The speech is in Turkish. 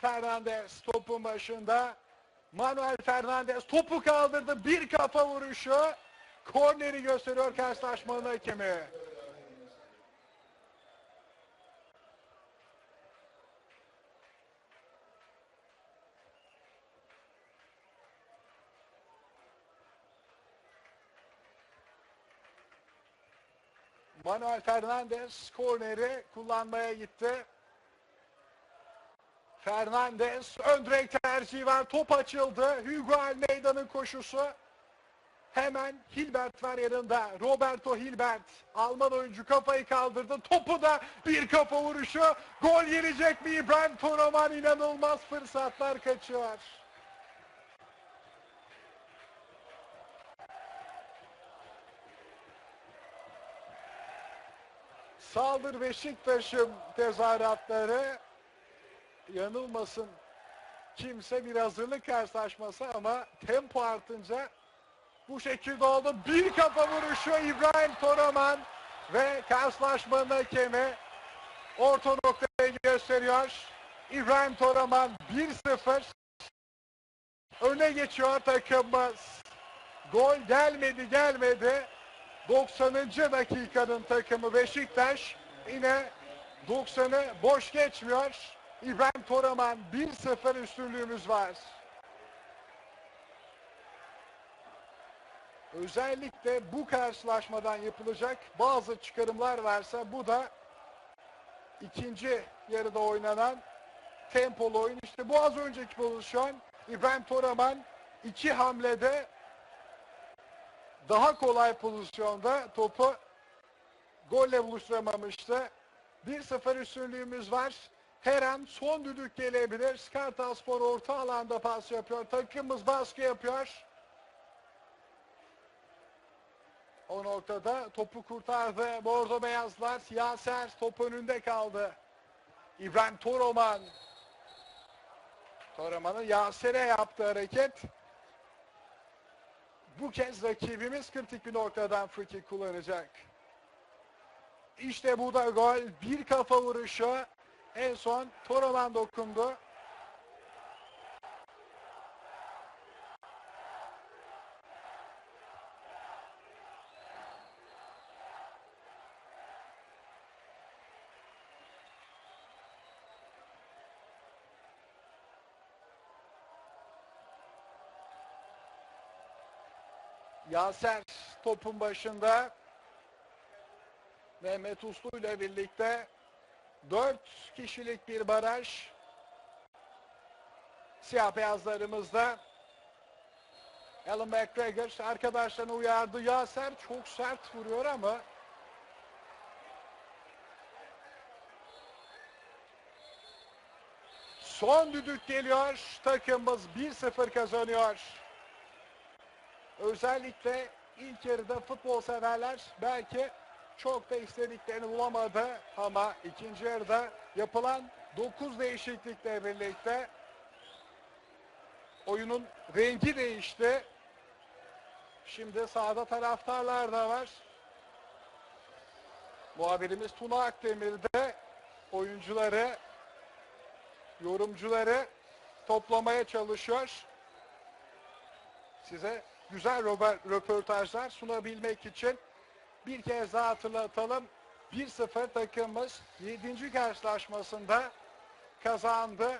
Fernandez topun başında. Manuel Fernandez topu kaldırdı. Bir kafa vuruşu. Korneri gösteriyor karşılaşmanın hakemi. Manuel Fernandez korneri kullanmaya gitti. Fernandez ön direk tercihi var. Top açıldı. Hugo Almeida'nın koşusu. Hemen Hilbert var yanında. Roberto Hilbert. Alman oyuncu kafayı kaldırdı. Topu da bir kafa vuruşu. Gol gelecek mi? İbrahim Toroman inanılmaz fırsatlar kaçıyor. Saldır Beşiktaş'ın tezahüratları yanılmasın kimse bir hazırlık karşılaşması ama tempo artınca bu şekilde oldu. Bir kafa vuruşu İbrahim Toraman ve karşılaşmanın hakemi orta noktayı gösteriyor. İbrahim Toraman 1-0 öne geçiyor takımımız. Gol gelmedi gelmedi. 90. dakikanın takımı Beşiktaş yine 90'ı boş geçmiyor. İbrahim Toraman 1-0 üstünlüğümüz var. Özellikle bu karşılaşmadan yapılacak bazı çıkarımlar varsa bu da ikinci yarıda oynanan tempolu oyun. İşte bu az önceki pozisyon İbrahim Toraman iki hamlede daha kolay pozisyonda topu golle buluşturamamıştı. 1-0 üstünlüğümüz var. Her an son düdük gelebilir. Kartalspor orta alanda pas yapıyor. Takımımız baskı yapıyor. O noktada topu kurtardı. Bordo Beyazlar. Yaser top önünde kaldı. İbrahim Toroman. Toroman'ın Yaser'e yaptığı hareket. Bu kez rakibimiz kritik bir noktadan free kullanacak. İşte bu da gol. Bir kafa vuruşu. En son Toroman dokundu. Yaser topun başında. Mehmet Uslu ile birlikte dört kişilik bir baraj. Siyah beyazlarımızda. Alan McGregor arkadaşlarını uyardı. Yaser çok sert vuruyor ama son düdük geliyor. Takımımız 1-0 kazanıyor. Özellikle ilk yarıda futbol severler belki çok da istediklerini bulamadı ama ikinci yarıda yapılan 9 değişiklikle birlikte oyunun rengi değişti. Şimdi sahada taraftarlar da var. Muhabirimiz Tuna Akdemir de oyuncuları, yorumcuları toplamaya çalışıyor. Size güzel röportajlar sunabilmek için bir kez daha hatırlatalım. 1-0 takımımız 7. karşılaşmasında kazandı.